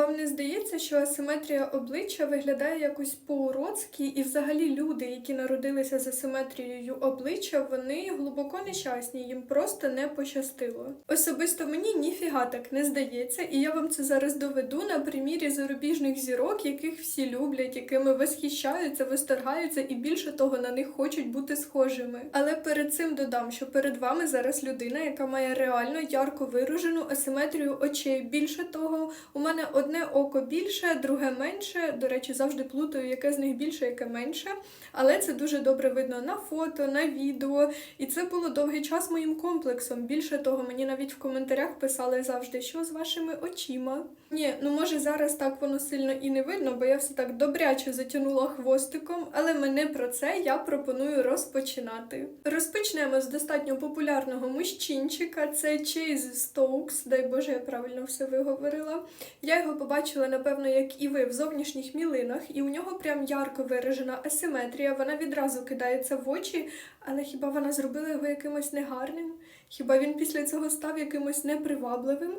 вам не здається, що асиметрія обличчя виглядає якось по-уродськи, і взагалі люди, які народилися з асиметрією обличчя, вони глибоко нещасні, їм просто не пощастило. Особисто мені ніфіга так не здається, і я вам це зараз доведу на примірі зарубіжних зірок, яких всі люблять, якими восхищаються, восторгаються і більше того на них хочуть бути схожими. Але перед цим додам, що перед вами зараз людина, яка має реально ярко виражену асиметрію очей. Більше того, у мене одне око більше, друге менше. До речі, завжди плутаю, яке з них більше, яке менше. Але це дуже добре видно на фото, на відео. І це було довгий час моїм комплексом. Більше того, мені навіть в коментарях писали завжди, що з вашими очима. Ні, ну може зараз так воно сильно і не видно, бо я все так добряче затягнула хвостиком, але мене про це я пропоную розпочинати. Розпочнемо з достатньо популярного мужчинчика. Це Чейз Стоукс, дай Боже, я правильно все виговорила. Я його побачила, напевно, як і ви в зовнішніх мілинах, і у нього прям ярко виражена асиметрія. Вона відразу кидається в очі, але хіба вона зробила його якимось негарним? Хіба він після цього став якимось непривабливим?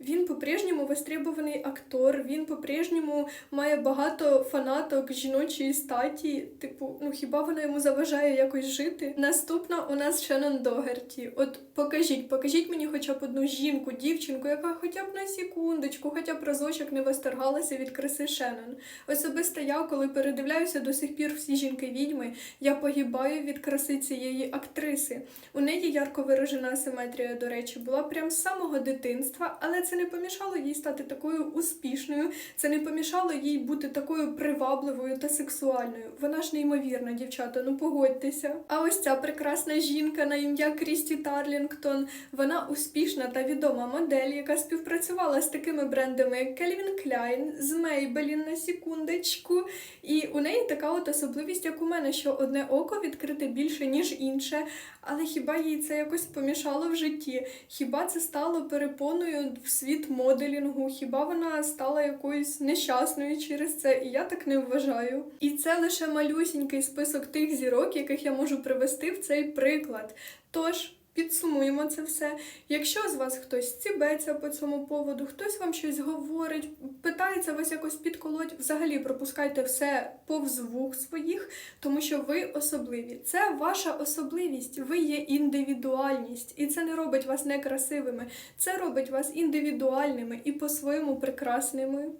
Він по-прежньому востребований актор, він по-прежньому має багато фанаток жіночої статі. Типу, ну хіба вона йому заважає якось жити? Наступна у нас Шеннон Догерті. От покажіть, покажіть мені хоча б одну жінку, дівчинку, яка хоча б на секундочку, хоча б разочок не восторгалася від краси Шеннон. Особисто я, коли передивляюся до сих пір всі жінки відьми, я погибаю від краси цієї актриси. У неї ярко виражена асиметрія, до речі, була прям з самого дитинства, але це не помішало їй стати такою успішною, це не помішало їй бути такою привабливою та сексуальною. Вона ж неймовірна, дівчата, ну погодьтеся. А ось ця прекрасна жінка на ім'я Крісті Тарлінгтон. Вона успішна та відома модель, яка співпрацювала з такими брендами, як Calvin Klein, з Maybelline на секундочку. І у неї така от особливість, як у мене, що одне око відкрите більше, ніж інше. Але хіба їй це якось помішало в житті? Хіба це стало перепоною в світ моделінгу? Хіба вона стала якоюсь нещасною через це? І я так не вважаю. І це лише малюсінький список тих зірок, яких я можу привести в цей приклад. Тож. Підсумуємо це все. Якщо з вас хтось цібеться по цьому поводу, хтось вам щось говорить, питається вас якось підколоть, взагалі пропускайте все повз вух своїх, тому що ви особливі. Це ваша особливість, ви є індивідуальність, і це не робить вас некрасивими, це робить вас індивідуальними і по-своєму прекрасними.